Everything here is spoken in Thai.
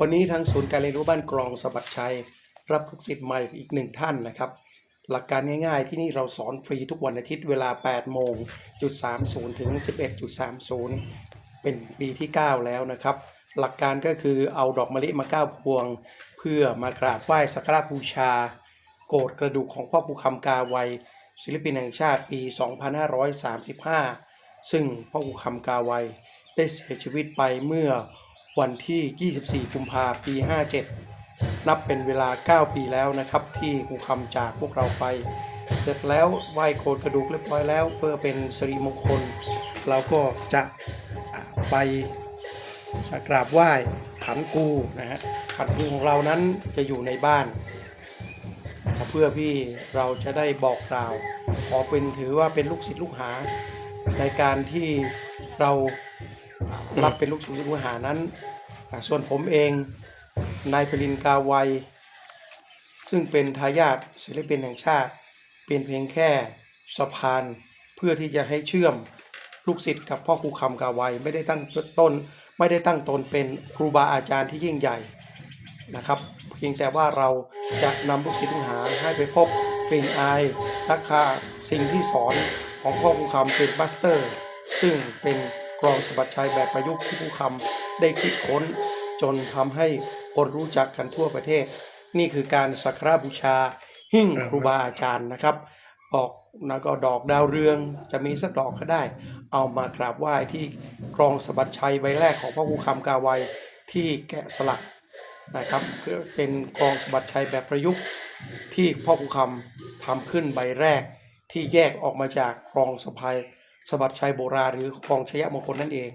วันนี้ทางศูนย์การเรียนรู้บ้านกรองสะบัดชัย รับลูกศิษย์ใหม่อีกหนึ่งท่านนะครับ หลักการง่ายๆ ที่นี่เราสอนฟรีทุกวันอาทิตย์เวลา 8 โมงจุด30 ถึง 11.30 เป็นปีที่ 9 แล้วนะครับ หลักการก็คือเอาดอกมะลิมา 9 พวง เพื่อมากราบไหว้สักการะบูชา โกรธกระดูกของพ่อภูคำกาไวศิลปินแห่งชาติปี 2535 ซึ่งพ่อภูคำกาไวได้เสียชีวิตไปเมื่อ วันที่ 24 กุมภาพันธ์ ปี 57 นับเป็นเวลา 9 ปีแล้วนะครับ ที่ครูคำจากพวกเราไป เสร็จแล้วไหว้โกรธกระดูกเรียบร้อยแล้ว เพื่อเป็นสิริมงคล เราก็จะไปกราบไหว้ขันครูนะฮะขันครูของเรานั้นจะอยู่ในบ้านเพื่อพี่เราจะได้บอกกล่าว ขอเป็นถือว่าเป็นลูกศิษย์ลูกหา ในการที่เรารับเป็นลูกศิษย์ลูกหานั้น ส่วนผมเองนายพลินกาไวยซึ่งเป็นทายาทศิลปินแห่งชาติ เป็นเพียงแค่สะพานเพื่อที่จะให้เชื่อมลูกศิษย์กับพ่อครูคำกาไวยไม่ได้ตั้งต้น ไม่ได้ตั้งตนเป็นครูบาอาจารย์ที่ยิ่งใหญ่นะครับ เพียงแต่ว่าเราจะนำลูกศิษย์ลูกหาให้ไปพบกลิ่นอายราคาสิ่งที่สอนของพ่อครูคำเป็นบัสเตอร์ ซึ่งเป็นกรองสะบัดชัยแบบประยุกต์ที่ครูคำ ได้คิดค้น จนทำให้คนรู้จักกันทั่วประเทศ นี่คือการสักการบูชาหิ้งครูบาอาจารย์นะครับออกแล้วก็ดอกดาวเรืองจะมีสักดอกก็ได้ เอามากราบไหว้ที่กรองสะบัดชัยใบแรกของพ่อครูคำกาไวยที่แกะสลักนะครับคือเป็นกองสบัติชัยแบบประยุกต์ที่พ่อครูคำทำขึ้นใบแรกที่แยกออกมาจากกองสะพายสบัติชัยโบราณหรือกองชยมงคลนั่นเอง